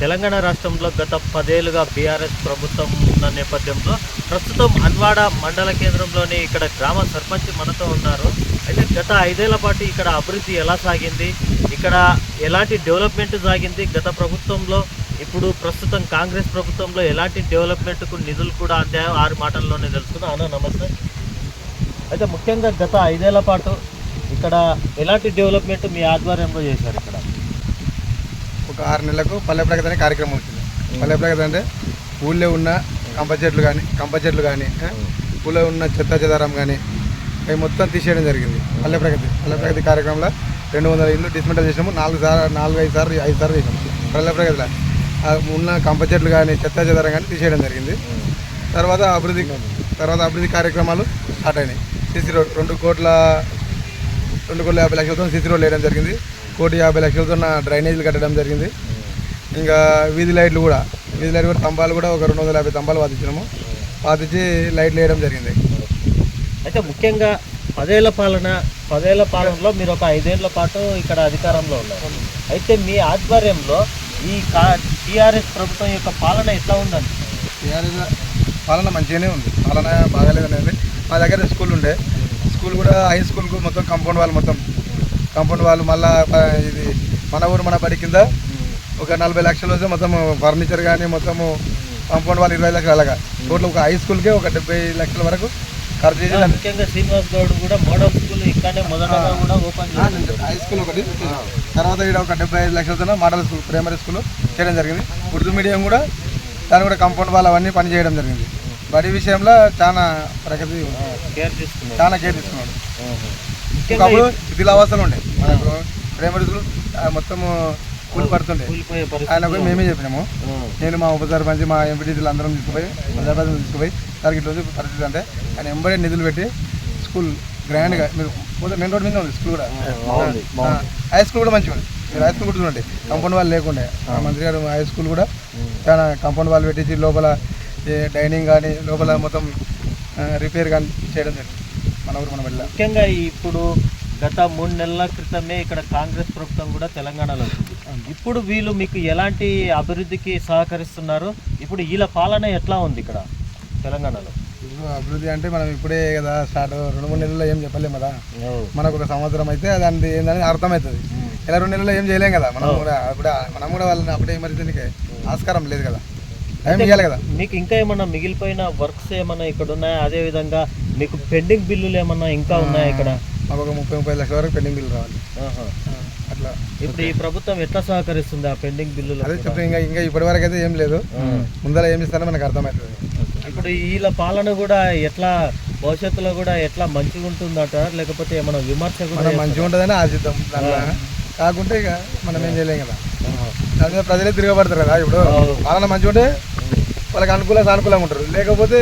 తెలంగాణ రాష్ట్రంలో గత పదేళ్ళుగా బీఆర్ఎస్ ప్రభుత్వం ఉన్న నేపథ్యంలో ప్రస్తుతం అన్వాడ మండల కేంద్రంలోని ఇక్కడ గ్రామ సర్పంచ్ మనతో ఉన్నారు. అయితే గత ఐదేళ్ళ పాటు ఇక్కడ అభివృద్ధి ఎలా సాగింది? ఇక్కడ ఎలాంటి డెవలప్మెంట్ సాగింది? గత ప్రభుత్వంలో ఇప్పుడు ప్రస్తుతం కాంగ్రెస్ ప్రభుత్వంలో ఎలాంటి డెవలప్మెంట్కు నిధులు కూడా అందాయో ఆరు మాటల్లోనే తెలుసుకుందాం. అన్న నమస్తే. అయితే ముఖ్యంగా గత ఐదేళ్ళ పాటు ఇక్కడ ఎలాంటి డెవలప్మెంట్ మీ ఆధ్వర్యంలో చేశారు ఒక ఆరు నెలలకు పల్లె ప్రగతి అనే కార్యక్రమం వచ్చింది పల్లె ప్రగతి అంటే ఊళ్ళో ఉన్న కంప చెట్లు కానీ కంప చెట్లు కానీ ఊళ్ళో ఉన్న చెత్త చెదారం కానీ అవి మొత్తం తీసేయడం జరిగింది. పల్లె ప్రగతి పల్లె ప్రగతి కార్యక్రమంలో రెండు వందల ఇల్లు డిస్మెంటల్ చేసినాము. నాలుగు సార్లు నాలుగు ఐదు సార్లు ఐదు సార్లు చేసినాము. పల్లె ప్రగతిలో ఉన్న కంప చెట్లు కానీ చెత్త చెదారం కానీ తీసేయడం జరిగింది. తర్వాత అభివృద్ధి తర్వాత అభివృద్ధి కార్యక్రమాలు స్టార్ట్ అయినాయి. సిసి రోడ్ రెండు కోట్ల రెండు కోట్ల యాభై లక్షలతో సిసి రోడ్ వేయడం జరిగింది. కోటి యాభై లక్షలతో డ్రైనేజీలు కట్టడం జరిగింది. ఇంకా వీధి లైట్లు కూడా వీధి లైట్ కూడా స్తంభాలు కూడా ఒక రెండు వందల యాభై స్తంభాలు పాతించినాము. పాతించి లైట్లు వేయడం జరిగింది. అయితే ముఖ్యంగా పదేళ్ళ పాలన పదేళ్ళ పాలనలో మీరు ఒక ఐదేళ్ళ పాటు ఇక్కడ అధికారంలో ఉన్నారు. అయితే మీ ఆధ్వర్యంలో ఈ టీఆర్ఎస్ ప్రభుత్వం యొక్క పాలన ఎట్లా ఉందండి? టీఆర్ఎస్ పాలన మంచిగానే ఉంది. పాలన బాగాలేదనేది. మా దగ్గర స్కూల్ ఉండే. స్కూల్ కూడా హై స్కూల్కు మొత్తం కాంపౌండ్ వాళ్ళు మొత్తం కాంపౌండ్ వాళ్ళు మళ్ళా ఇది మన ఊరు మన బడి కింద ఒక నలభై లక్షలు వస్తే మొత్తం ఫర్నిచర్ కానీ మొత్తము కాంపౌండ్ వాళ్ళు ఇరవై లక్షలు అలాగా. టోటల్ ఒక హై స్కూల్కే ఒక డెబ్బై లక్షల వరకు ఖర్చు చేసి దాన్ని- ముఖ్యంగా శ్రీనివాస్ గౌడ్ కూడా మోడల్ స్కూల్ ఇక్కడనే మొదటగా కూడా ఓపెన్. హై స్కూల్ ఒకటి. తర్వాత ఇక్కడ ఒక డెబ్బై ఐదు లక్షలతో మోడల్ స్కూల్ ప్రైమరీ స్కూల్ చేయడం జరిగింది. ఉర్దూ మీడియం కూడా దాని కూడా కాంపౌండ్ వాళ్ళు అవన్నీ పని చేయడం జరిగింది. బడి విషయంలో చాలా ప్రగతి చాలా కేర్ తీసుకున్నాడు ఒకప్పుడు ఉండే. మనకు ఆ, మొత్తము కూలి పడుతుండే. ఆయన పరిస్థితి మేమే చెప్పినాము. నేను మా ఉప సర్పంచ్ మా ఎంపీటీసీలు అందరం తీసుకుపోయి హైదరాబాద్ తీసుకుపోయి సార్ ఇట్లా పరిస్థితి అంటే ఆయన ఎంబడే నిధులు పెట్టి స్కూల్ గ్రాండ్గా మీరు పోతే మెయిన్ రోడ్ మీద ఉంది స్కూల్ కూడా. హై స్కూల్ కూడా మంచిగా ఉంది. మీరు హై స్కూల్ కూడా చూడండి కాంపౌండ్ వాళ్ళు లేకుండే మంత్రి గారు హై స్కూల్ కూడా చాలా కాంపౌండ్ వాళ్ళు పెట్టించి లోపల డైనింగ్ కానీ లోపల మొత్తం రిపేర్ కానీ చేయడం జరిగింది. మన ఊరు మన వెళ్ళ. ముఖ్యంగా ఇప్పుడు గత మూడు నెలల క్రితమే ఇక్కడ కాంగ్రెస్ ప్రభుత్వం కూడా తెలంగాణలో ఉంది. ఇప్పుడు వీళ్ళు మీకు ఎలాంటి అభివృద్ధికి సహకరిస్తున్నారు? ఇప్పుడు వీళ్ళ పాలన ఎట్లా ఉంది ఇక్కడ తెలంగాణలో? ఇప్పుడు అభివృద్ధి అంటే మనం ఇప్పుడే కదా స్టార్ట్ రెండు మూడు నెలల్లో ఏం చెప్పలేము కదా. మనకు ఒక సంవత్సరం అయితే దాని ఏందని అర్థమవుతుంది. ఇలా రెండు నెలల్లో ఏం చేయలేం కదా. మనం కూడా అప్పుడు మనం కూడా వాళ్ళని అప్పుడే ఎమర్జెన్సీకి ఆస్కారం లేదు కదా. మీకు ఇంకా ఏమన్నా మిగిలిపోయిన వర్క్స్ ఏమన్నా ఇక్కడ ఉన్నాయా? అదే విధంగా మీకు పెండింగ్ బిల్లులు ఏమన్నా ఇంకా ఉన్నాయా ఇక్కడ? మాకు ఒక ముప్పై ముప్పై లక్షల వరకు పెండింగ్ బిల్ రావాలి. అట్లా. ఇప్పుడు ఈ ప్రభుత్వం ఎట్లా సహకరిస్తుంది ఆ పెండింగ్ బిల్లులు అదే చెప్తే ఇంకా ఇంకా ఇప్పటి వరకు అయితే ఏం లేదు. ముందర ఏమి ఇస్తారో మనకు అర్థమవుతుంది. ఇప్పుడు వీళ్ళ పాలన కూడా ఎట్లా భవిష్యత్తులో కూడా ఎట్లా మంచిగా ఉంటుందట లేకపోతే ఏమైనా విమర్శ కూడా మంచిగా ఉంటుందని ఆశిద్దాం కాకుంటే ఇక మనం ఏం చేయలేం కదా. ప్రజలే తిరగబడతారు కదా ఇప్పుడు. పాలన మంచిగా ఉంటే వాళ్ళకి అనుకూల సానుకూలంగా ఉంటారు. లేకపోతే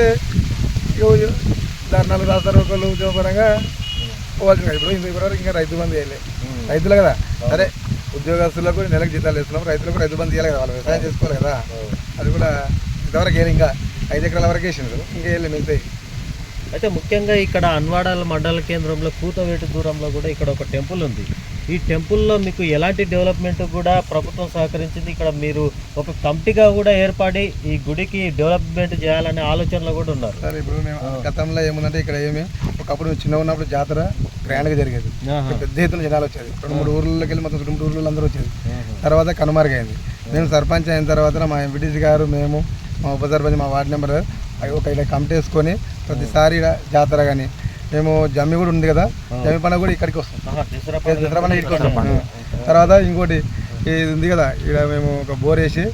ధర్నాలు రాస్తారు ఒకళ్ళు ఉద్యోగపరంగా. పోవాల్సింది. ఇప్పుడు ఇంత ఇప్పటివరకు ఇంకా రైతు బంధు చేయలే. రైతులు కదా? సరే ఉద్యోగస్తులకు నెలకు జీతాలు ఇస్తున్నాం రైతులకు రైతు బంధు చేయాలి కదా వాళ్ళు. వ్యవసాయం చేసుకోవాలి కదా? అది కూడా ఇంతవరకు వేయలే ఇంకా ఐదు ఎకరాల వరకు వేసినారు ఇంకా వేయలే మిగతాయి అయితే ముఖ్యంగా ఇక్కడ అన్వాడాల మండల కేంద్రంలో కూతవేటు దూరంలో కూడా ఇక్కడ ఒక టెంపుల్ ఉంది. ఈ టెంపుల్లో మీకు ఎలాంటి డెవలప్మెంట్ కూడా ప్రభుత్వం సహకరించింది. ఇక్కడ మీరు ఒక కమిటీగా కూడా ఏర్పడి ఈ గుడికి డెవలప్మెంట్ చేయాలనే ఆలోచనలో కూడా ఉన్నారు. సార్ ఇప్పుడు మేము గతంలో ఏముందంటే ఇక్కడ ఏమి ఒకప్పుడు చిన్న ఉన్నప్పుడు జాతర గ్రాండ్గా జరిగేది. పెద్ద ఎత్తున జనాలు వచ్చేది. రెండు మూడు ఊర్లకి వెళ్ళి మొత్తం రెండు ఊర్లు అందరూ వచ్చేది. తర్వాత కనుమరుగైంది. మేము సర్పంచ్ అయిన తర్వాత మా ఎంపీటీసీ గారు మేము మా ఉప సర్పంచ్ మా వార్డు నెంబర్ ఒక ఇలా కమిటీ వేసుకొని ప్రతిసారి జాతర కానీ మేము జమ్మి కూడా ఉంది కదా జమ్మి పండుగ కూడా ఇక్కడికి వస్తాం. దసరా పండుగ. ఇక్కడికి వస్తాం. తర్వాత ఇంకోటి ఇది ఉంది కదా ఇక్కడ మేము ఒక బోర్ వేసి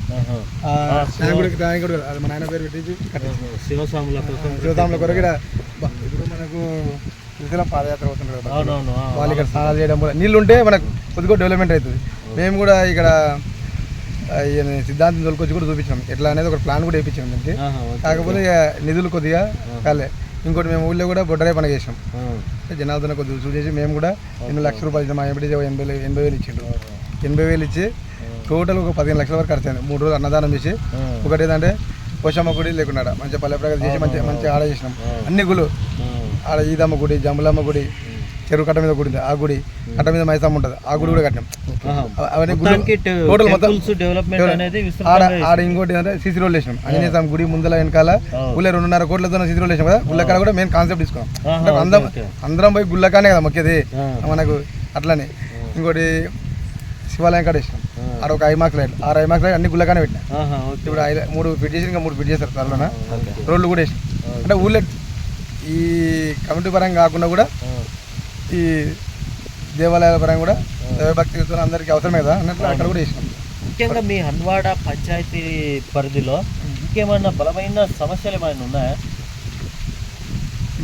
కూడా మా నాయన పేరు పెట్టి శివస్వాముల కొరకు ఇక్కడ ఇప్పుడు మనకు శ్రీశైలం పాదయాత్ర అవుతుంది కదా. వాళ్ళు ఇక్కడ స్నానాలు చేయడం కూడా నీళ్ళు ఉంటే మనకు కొద్దిగా డెవలప్మెంట్ అవుతుంది. మేము కూడా ఇక్కడ సిద్ధాంతం తోలుకొచ్చి కూడా చూపించాం ఎట్లా అనేది ఒక ప్లాన్ కూడా వేయించాం దానికి. కాకపోతే నిధులు కొద్దిగా కాలే. ఇంకోటి మేము ఊళ్ళో కూడా బొడ్డరే పండుగ చేసాం. జనార్దన కొద్దిగా చూసేసి మేము కూడా ఎనిమిది లక్షల రూపాయలు ఇచ్చాం మా ఎంపీ ఎనభై ఎనభై వేలు ఇచ్చిండు ఎనభై వేలు ఇచ్చి టోటల్ ఒక పదిహేను లక్షల వరకు ఖర్చు అయింది. మూడు రోజులు అన్నదానం చేసి. ఒకటి ఏంటంటే పోషమ్మ గుడి లేకుండా మంచిగా పల్లె ప్రగతి చేసి మంచి మంచిగా ఆడ చేసినాం. అన్ని గుళ్ళు. ఆడ ఈదమ్మ గుడి జంబులమ్మ గుడి చెరువు కట్ట మీద గుడి ఉంది. ఆ గుడి కట్ట మీద మైసమ్మ ఉంటుంది. ఆ గుడి కూడా కట్టినాం. అవన్నీ గుడి మొత్తానికి టె- టోటల్ మొత్తం అనేది ఆడ విస్తృతంగా ఆడ ఇంకోటి ఏంటంటే సిసి రోడ్ వేసినాం. ఆంజనేయ స్వామి గుడి ముందల వెనకాల ఆ. ఊళ్ళో రెండున్నర కోట్లతో సిసి రోడ్ వేసినాం కదా. గుళ్ళకాడ కూడా మెయిన్ కాన్సెప్ట్ తీసుకున్నాం. ఆహా, అంటే అందరం. అందరం పోయి గుళ్ళకానే కదా మొక్కేది. ఆ. మనకు అట్లనే. ఇంకోటి శివాలయం కాడ వేసినాం. ఆ. ఆడ ఒక ఐమాక్స్ లైట్. ఆరు ఐమాక్స్ లైట్ అన్ని గుళ్ళకానే పెట్టినా. ఆహా, ఓకే. ఇప్పుడు ఐదు మూడు ఫిట్ చేసి ఇంకా మూడు ఫిట్ చేస్తారు త్వరలోన ఓకే. రోడ్లు కూడా వేసినాం. ఓకే. అంటే ఊళ్ళో ఈ కమిటీ పరంగా కాకుండా కూడా ఆ, ఈ దేవాలయాల పరంగా కూడా దైవభక్తి అందరికీ అవసరమే కదా అన్నట్లు అక్కడ కూడా వేసినాం ముఖ్యంగా మీ హన్వాడ పంచాయతీ పరిధిలో ఇంకేమన్నా బలమైన సమస్యలు ఏమైనా ఉన్నాయా?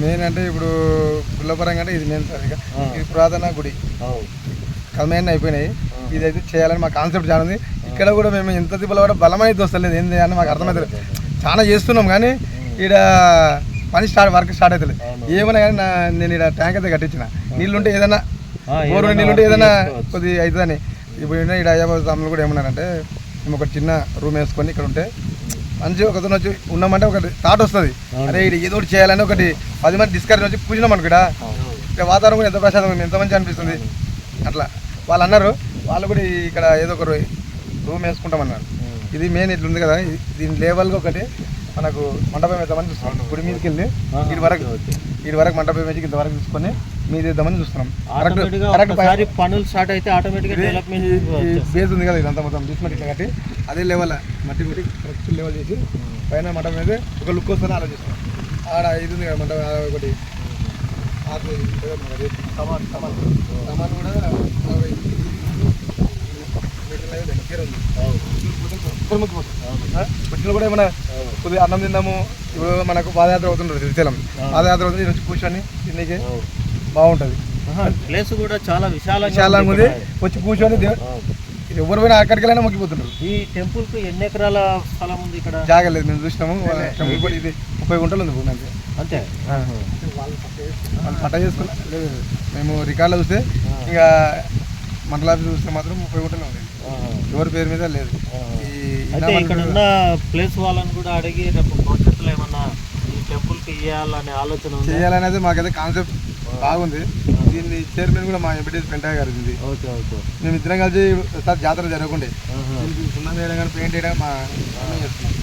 మెయిన్ అంటే ఇప్పుడు గుళ్ళ పరంగా అంటే ఇది మెయిన్ సార్ ఇక. ఇది పురాతన గుడి. కల్మేన్ అయిపోయినాయి. ఇదైతే చేయాలని మా కాన్సెప్ట్ చాలా ఉంది. ఇక్కడ కూడా మేము ఎంత తిప్పలో కూడా బలమైతే వస్తలేదు ఏంది అని మాకు అర్థమవుతుంది చాలా చేస్తున్నాం కానీ ఇక్కడ పని స్టార్ట్ వర్క్ స్టార్ట్ అవుతుంది. ఏమైనా కానీ నా- నేను ఇక్కడ ట్యాంక్ అయితే కట్టించిన. నీళ్ళుంటే ఏదైనా బోరు నీళ్ళుంటే ఏదైనా. కొద్ది అవుతుందని ఇప్పుడు ఇక్కడ హైదరాబాద్ తమ్ముళ్ళు కూడా ఏమన్నారంటే మేము ఒక చిన్న రూమ్ వేసుకొని ఇక్కడ ఉంటే మంచి ఒకతను వచ్చి ఉన్నామంటే ఒకటి థాట్ వస్తుంది. అరే ఇది ఏదో ఒకటి చేయాలని ఒకటి పది మంది డిస్కషన్ వచ్చి కూర్చున్నాం అనుకో ఇక్కడ వాతావరణం కూడా ఎంత ప్రశాంతంగా ఉంది, ఎంత మంచి అనిపిస్తుంది. అట్లా. వాళ్ళు అన్నారు వాళ్ళు కూడా ఇక్కడ ఏదో ఒక రూమ్ వేసుకుంటామన్నారు. ఇది మెయిన్ ఇట్లా ఉంది కదా దీని లేవల్గా ఒకటి మనకు మండపం వేద్దామని చూస్తున్నాం? గుడి మీదకి వెళ్ళి ఇటు వరకు ఇటు వరకు మండపం వేసి ఇంత వరకు తీసుకొని మీద వేద్దామని చూస్తున్నాం? కరెక్ట్ పనులు స్టార్ట్ అయితే ఆటోమేటిక్గా డెవలప్మెంట్ బేస్ ఉంది కదా ఇదంతా మొత్తం తీసుకొని ఇట్లా కట్టి అదే లెవెల్ మట్టి కొట్టి కరెక్ట్ లెవెల్ చేసి పైన మండపం మీద ఒక లుక్ వస్తుందని ఆలోచిస్తాం ఆడ ఇది ఉంది కదా మండపం ఒకటి. కమాన్ కమాన్ కమాన్ కూడా అరవై మీటర్ల ఐదు దగ్గర ఉంది. సూపర్ ముక్కు పోతుంది. ఆ? వచ్చిన కూడా ఏమైనా కొద్దిగా అన్నం తిందాము ఇప్పుడు మనకు పాదయాత్ర అవుతుంటుంది శ్రీశైలం. పాదయాత్ర అవుతుంది ఈరోజు కూర్చొని తిన్నీకి బాగుంటుంది. ప్లేస్ కూడా చాలా విశాలంగా విశాలంగా ఉంది. వచ్చి కూర్చొని ఎవరు పోయినా అక్కడికి వెళ్ళినా మొక్కిపోతున్నారు ఈ టెంపుల్కు ఎన్ని ఎకరాల స్థలం ఉంది ఇక్కడ? జాగలేదు మేము చూసినాము. టెంపుల్ కూడా ఇది ముప్పై గుంటలు ఉంది భూమి అంతే. అంతే? వాళ్ళు పట్ట చేసుకున్నా? లేదు మేము రికార్డులో చూస్తే ఇంకా మండల ఆఫీస్ చూస్తే మాత్రం ముప్పై గుంటలు ఉంది. ఆహా. ఎవరి పేరు మీద లేదు. ఇక్కడ ఉన్న ప్లేస్ వాళ్ళని కూడా అడిగి రేపు భవిష్యత్తులో ఏమన్నా ఈ టెంపుల్కి ఇవ్వాలనే ఆలోచన చేయాలనేది మాకైతే కాన్సెప్ట్ బాగుంది. దీన్ని చైర్మన్ కూడా మా ఎంపీటీ వెంటయ్య గారు ఉంది ఓకే ఓకే. మేము ఇద్దరం కలిసి ఒకసారి జాతర జరగకుండే. సున్నం వేయడం కానీ పెయింట్ వేయడం మా చేస్తున్నాం